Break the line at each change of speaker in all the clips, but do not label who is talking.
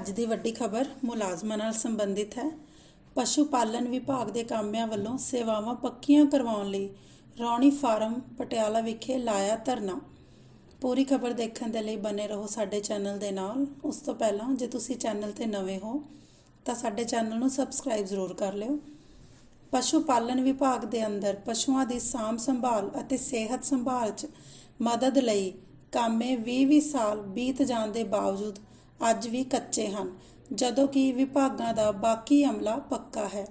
ਅੱਜ ਦੀ ਵੱਡੀ ਖਬਰ ਮੁਲਾਜ਼ਮਾਂ ਨਾਲ ਸੰਬੰਧਿਤ ਹੈ। ਪਸ਼ੂ ਪਾਲਣ ਵਿਭਾਗ ਦੇ ਕਾਮਿਆਂ ਵੱਲੋਂ ਸੇਵਾਵਾਂ ਪੱਕੀਆਂ ਕਰਵਾਉਣ ਲਈ ਰੌਣੀ ਫਾਰਮ ਪਟਿਆਲਾ ਵਿਖੇ ਲਾਇਆ ਧਰਨਾ। ਪੂਰੀ ਖਬਰ ਦੇਖਣ ਦੇ ਲਈ ਬਨੇ ਰਹੋ ਸਾਡੇ ਚੈਨਲ ਦੇ ਨਾਲ। ਉਸ ਤੋਂ ਪਹਿਲਾਂ ਜੇ ਤੁਸੀਂ ਚੈਨਲ ਤੇ ਨਵੇਂ ਹੋ, ਤਾਂ ਸਾਡੇ ਚੈਨਲ ਨੂੰ ਸਬਸਕ੍ਰਾਈਬ ਜ਼ਰੂਰ ਕਰ ਲਿਓ। ਪਸ਼ੂ ਪਾਲਣ ਵਿਭਾਗ ਦੇ ਅੰਦਰ ਪਸ਼ੂਆਂ ਦੀ ਸਾਂਭ ਸੰਭਾਲ ਅਤੇ ਸਿਹਤ ਸੰਭਾਲ 'ਚ ਮਦਦ ਲਈ ਕਾਮੇ 20-20 ਸਾਲ ਬੀਤ ਜਾਣ ਦੇ ਬਾਵਜੂਦ ਅੱਜ ਵੀ ਕੱਚੇ ਹਨ, ਜਦੋਂ ਕਿ ਵਿਭਾਗਾਂ ਦਾ ਬਾਕੀ ਅਮਲਾ ਪੱਕਾ ਹੈ।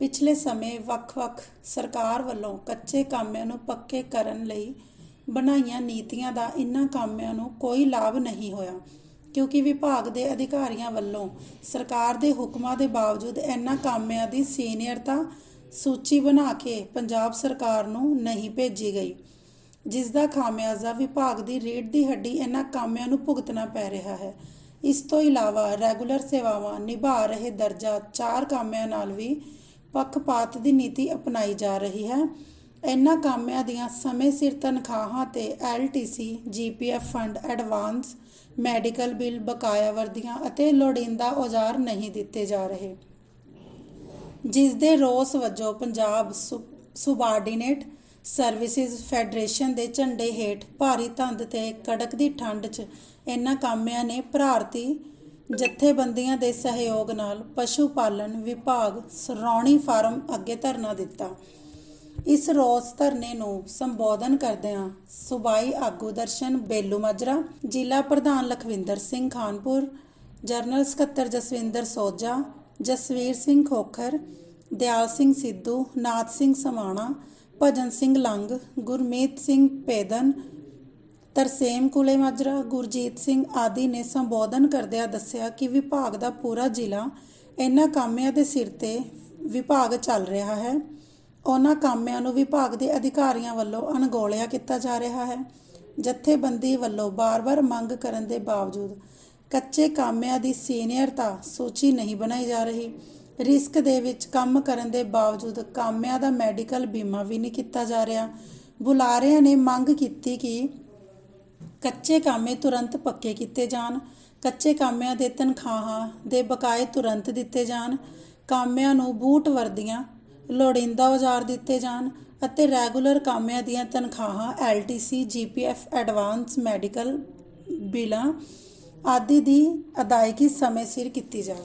ਪਿਛਲੇ ਸਮੇਂ ਵੱਖ-ਵੱਖ ਸਰਕਾਰ ਵੱਲੋਂ ਕੱਚੇ ਕਾਮਿਆਂ ਨੂੰ ਪੱਕੇ ਕਰਨ ਲਈ ਬਣਾਈਆਂ ਨੀਤੀਆਂ ਦਾ ਇਨ੍ਹਾਂ ਕਾਮਿਆਂ ਨੂੰ ਕੋਈ ਲਾਭ ਨਹੀਂ ਹੋਇਆ, ਕਿਉਂਕਿ ਵਿਭਾਗ ਦੇ ਅਧਿਕਾਰੀਆਂ ਵੱਲੋਂ ਸਰਕਾਰ ਦੇ ਹੁਕਮਾਂ ਦੇ ਬਾਵਜੂਦ ਇਨ੍ਹਾਂ ਕਾਮਿਆਂ ਦੀ ਸੀਨੀਅਰਤਾ ਸੂਚੀ ਬਣਾ ਕੇ ਪੰਜਾਬ ਸਰਕਾਰ ਨੂੰ ਨਹੀਂ ਭੇਜੀ ਗਈ ਜਿਸ ਦਾ ਖਾਮਿਆਜ਼ਾ ਵਿਭਾਗ ਦੀ ਰੀੜ ਦੀ ਹੱਡੀ ਇਨ੍ਹਾਂ ਕਾਮਿਆਂ ਨੂੰ ਭੁਗਤਣਾ ਪੈ ਰਿਹਾ ਹੈ। ਇਸ ਤੋਂ ਇਲਾਵਾ ਰੈਗੂਲਰ ਸੇਵਾਵਾਂ ਨਿਭਾ ਰਹੇ ਦਰਜਾ 4 ਕਾਮਿਆਂ ਨਾਲ ਵੀ ਪੱਖਪਾਤ ਦੀ ਨੀਤੀ ਅਪਣਾਈ ਜਾ ਰਹੀ ਹੈ। ਇਨ੍ਹਾਂ ਕਾਮਿਆਂ ਦੀਆਂ ਸਮੇਂ ਸਿਰ ਤਨਖਾਹਾਂ ਤੇ LTC, GPF fund, advance, medical bill, ਬਕਾਇਆ ਵਰਦੀਆਂ ਅਤੇ ਲੋੜੀਂਦਾ ਔਜ਼ਾਰ ਨਹੀਂ ਦਿੱਤੇ ਜਾ ਰਹੇ। ਜਿਸ ਦੇ ਰੋਸ ਵਜੋਂ ਪੰਜਾਬ ਸੁਬਾਰਡੀਨੇਟ ਸਰਵਿਸਿਜ਼ ਫੈਡਰੇਸ਼ਨ ਦੇ ਝੰਡੇ ਹੇਠ ਭਾਰੀ ਧੰਦ ਤੇ ਕੜਕਦੀ ਠੰਡ 'ਚ ਇਹਨਾਂ ਕਾਮਿਆਂ ਨੇ ਭਾਰਤੀ ਜਥੇਬੰਦੀਆਂ ਦੇ ਸਹਿਯੋਗ ਨਾਲ ਪਸ਼ੂ ਪਾਲਣ ਵਿਭਾਗ ਸਰੌਣੀ ਫਾਰਮ ਅੱਗੇ ਧਰਨਾ ਦਿੱਤਾ। ਇਸ ਰੋਸ ਧਰਨੇ ਨੂੰ ਸੰਬੋਧਨ ਕਰਦਿਆਂ ਸੂਬਾਈ ਆਗੂ ਦਰਸ਼ਨ ਬੇਲੂ ਮਾਜਰਾ, ਜ਼ਿਲ੍ਹਾ ਪ੍ਰਧਾਨ ਲਖਵਿੰਦਰ ਸਿੰਘ ਖਾਨਪੁਰ, ਜਨਰਲ ਸਕੱਤਰ ਜਸਵਿੰਦਰ ਸੋਜਾ ਜਸਵੀਰ ਸਿੰਘ ਖੋਖਰ, ਦਿਆਲ ਸਿੰਘ ਸਿੱਧੂ, ਨਾਥ ਸਿੰਘ ਸਮਾਣਾ ਭਜਨ ਸਿੰਘ ਲੰਗ, ਗੁਰਮੀਤ ਸਿੰਘ ਪੇਦਨ ਤਰਸੇਮ ਕੁਲੇ ਮਾਜਰਾ, ਗੁਰਜੀਤ ਸਿੰਘ ਆਦਿ ਨੇ ਸੰਬੋਧਨ ਕਰਦਿਆਂ ਦੱਸਿਆ ਕਿ ਵਿਭਾਗ ਦਾ ਪੂਰਾ ਜ਼ਿਲ੍ਹਾ ਇਹਨਾਂ ਕਾਮਿਆਂ ਦੇ ਸਿਰ ਤੇ ਵਿਭਾਗ ਚੱਲ ਰਿਹਾ ਹੈ। ਉਹਨਾਂ ਕਾਮਿਆਂ ਨੂੰ ਵਿਭਾਗ ਦੇ ਅਧਿਕਾਰੀਆਂ ਵੱਲੋਂ ਅਣਗੌਲਿਆ ਕੀਤਾ ਜਾ ਰਿਹਾ ਹੈ। ਜਥੇਬੰਦੀ ਵੱਲੋਂ ਬਾਰ-ਬਾਰ ਮੰਗ ਕਰਨ ਦੇ ਬਾਵਜੂਦ ਕੱਚੇ ਕਾਮਿਆਂ ਦੀ ਸੀਨੀਅਰਤਾ ਸੂਚੀ ਨਹੀਂ ਬਣਾਈ ਜਾ ਰਹੀ। ਰਿਸਕ ਦੇ ਵਿੱਚ ਕੰਮ ਕਰਨ ਦੇ ਬਾਵਜੂਦ ਕਾਮਿਆਂ ਦਾ ਮੈਡੀਕਲ ਬੀਮਾ ਵੀ ਨਹੀਂ ਕੀਤਾ ਜਾ ਰਿਹਾ। ਬੁਲਾਰਿਆਂ ਨੇ ਮੰਗ ਕੀਤੀ ਕਿ ਕੱਚੇ ਕਾਮੇ ਤੁਰੰਤ ਪੱਕੇ ਕੀਤੇ ਜਾਣ, ਕੱਚੇ ਕਾਮਿਆਂ ਦੇ ਤਨਖਾਹਾਂ ਦੇ ਬਕਾਏ ਤੁਰੰਤ ਦਿੱਤੇ ਜਾਣ, ਕਾਮਿਆਂ ਨੂੰ ਬੂਟ ਵਰਦੀਆਂ, ਲੋੜੀਂਦਾ ਔਜ਼ਾਰ ਦਿੱਤੇ ਜਾਣ ਅਤੇ ਰੈਗੂਲਰ ਕਾਮਿਆਂ ਦੀਆਂ ਤਨਖਾਹਾਂ, ਐਲਟੀਸੀ, ਜੀਪੀਐਫ, ਐਡਵਾਂਸ, ਮੈਡੀਕਲ ਬਿਲਾਂ ਆਦਿ ਦੀ ਅਦਾਇਗੀ ਸਮੇਂ ਸਿਰ ਕੀਤੀ ਜਾਵੇ।